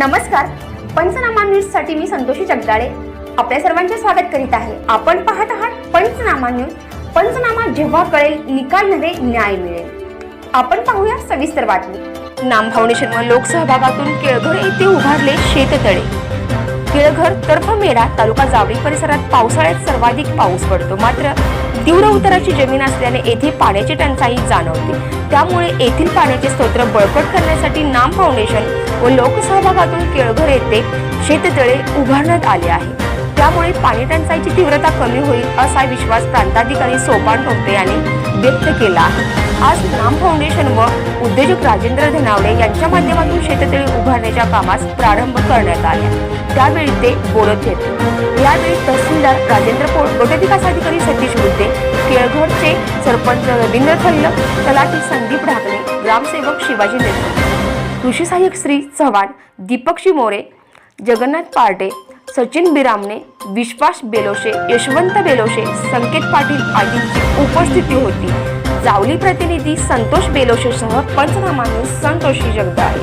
नमस्कार. पंचनामा न्यूजसाठी मी संतोषी जगदाळे. आपल्या सर्वांचे स्वागत करीत आहे. आपण पाहत आहात पंचनामा न्यूज. पंचनामा जेव्हा कळेल निकाल नव्हे न्याय मिळेल. आपण पाहूया सविस्तर बातमी. नाम फाउंडेशन व लोकसहभागातून केळघर येथे उभारले शेततळे. केळघर तर्फमेढा तालुका जावळी परिसरात पावसाळ्यात सर्वाधिक पाऊस पडतो. मात्र तीव्र उतराची जमीन असल्याने येथे पाण्याची टंचाई जाणवते. त्यामुळे येथील पाण्याचे स्तोत्र बळकट करण्यासाठी नाम फाउंडेशन व लोकसहभागातून केळघर येथे शेततळे उभारण्यात आले आहे. त्यामुळे पाणी टंचाईची तीव्रता कमी होईल असा विश्वास प्रांताधिकारी सोपान टोपे यांनी व्यक्त केला आहे. आज नाम फाउंडेशन व उद्योजक राजेंद्र धनावडे यांच्या माध्यमातून शेततळी उभारण्याच्या कामास प्रारंभ करण्यात आला. त्यावेळी ते बोलत होते. यावेळी तहसीलदार राजेंद्र पोळ गटविकास अधिकारी सतीश मुद्दे केळघरचे सरपंच रवींद्र खल्ल तलाठी संदीप ढाकणे ग्रामसेवक शिवाजी नेते कृषी सहाय्यक श्री चव्हाण दीपक मोरे जगन्नाथ पार्टे सचिन बिरामने विश्वास बेलोशे यशवंत बेलोशे संकेत पाटील आदींची उपस्थिती होती. जावली प्रतिनिधी संतोष बेलोशेसह पंचनामाने संतोषी संतोषी जगदाळे